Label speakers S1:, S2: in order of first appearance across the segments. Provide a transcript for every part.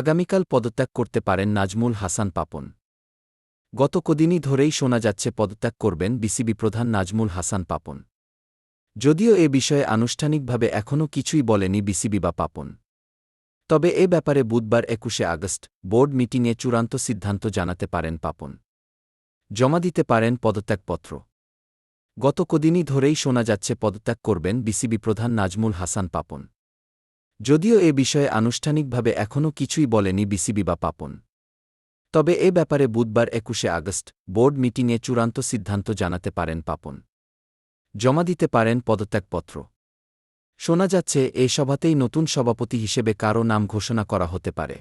S1: আগামীকাল পদত্যাগ করতে পারেন নাজমুল হাসান পাপন। গত কদিনই ধরেই শোনা যাচ্ছে পদত্যাগ করবেন বিসিবি প্রধান নাজমুল হাসান পাপন। যদিও এ বিষয়ে আনুষ্ঠানিকভাবে এখনও কিছুই বলেনি বিসিবি বা পাপন। তবে এ ব্যাপারে বুধবার একুশে আগস্ট বোর্ড মিটিংয়ে চূড়ান্ত সিদ্ধান্ত জানাতে পারেন পাপন। জমা দিতে পারেন পদত্যাগপত্র। গত কদিনই ধরেই শোনা যাচ্ছে পদত্যাগ করবেন বিসিবি প্রধান নাজমুল হাসান পাপন। যদিও এ বিষয়ে আনুষ্ঠানিকভাবে এখনও কিছুই বলেনি বিসিবি বা পাপন। তবে এ ব্যাপারে বুধবার একুশে আগস্ট বোর্ড মিটিংয়ে চূড়ান্ত সিদ্ধান্ত জানাতে পারেন পাপন। জমা দিতে পারেন পদত্যাগপত্র। শোনা যাচ্ছে, এ সভাতেই নতুন সভাপতি হিসেবে কারও নাম ঘোষণা করা হতে পারে।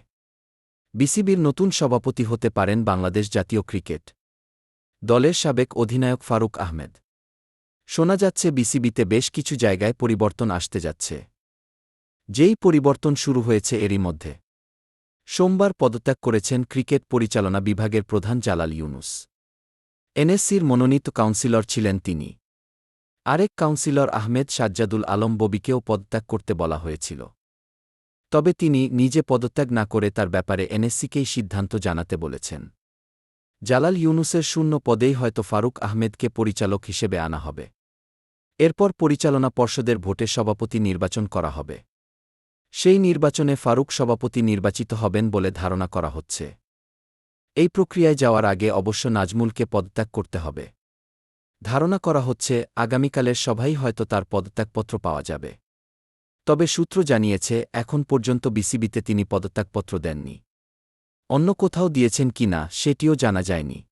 S1: বিসিবির নতুন সভাপতি হতে পারেন বাংলাদেশ জাতীয় ক্রিকেট দলের সাবেক অধিনায়ক ফারুক আহমেদ। শোনা যাচ্ছে, বিসিবিতে বেশ কিছু জায়গায় পরিবর্তন আসতে যাচ্ছে। যেই পরিবর্তন শুরু হয়েছে এরই মধ্যে। সোমবার পদত্যাগ করেছেন ক্রিকেট পরিচালনা বিভাগের প্রধান জালাল ইউনুস। এনএসসির মনোনীত কাউন্সিলর ছিলেন তিনি। আরেক কাউন্সিলর আহমেদ সাজ্জাদুল আলম ববিকেও পদত্যাগ করতে বলা হয়েছিল। তবে তিনি নিজে পদত্যাগ না করে তার ব্যাপারে এনএসসিকেই সিদ্ধান্ত জানাতে বলেছেন। জালাল ইউনুসের শূন্য পদেই হয়তো ফারুক আহমেদকে পরিচালক হিসেবে আনা হবে। এরপর পরিচালনা পর্ষদের ভোটে সভাপতি নির্বাচন করা হবে। সেই নির্বাচনে ফারুক সভাপতি নির্বাচিত হবেন বলে ধারণা করা হচ্ছে। এই প্রক্রিয়ায় যাওয়ার আগে অবশ্য নাজমুলকে পদত্যাগ করতে হবে। ধারণা করা হচ্ছে, আগামীকালের সভাই হয়তো তার পদত্যাগপত্র পাওয়া যাবে। তবে সূত্র জানিয়েছে, এখন পর্যন্ত বিসিবিতে তিনি পদত্যাগপত্র দেননি। অন্য কোথাও দিয়েছেন কি না, সেটিও জানা যায়নি।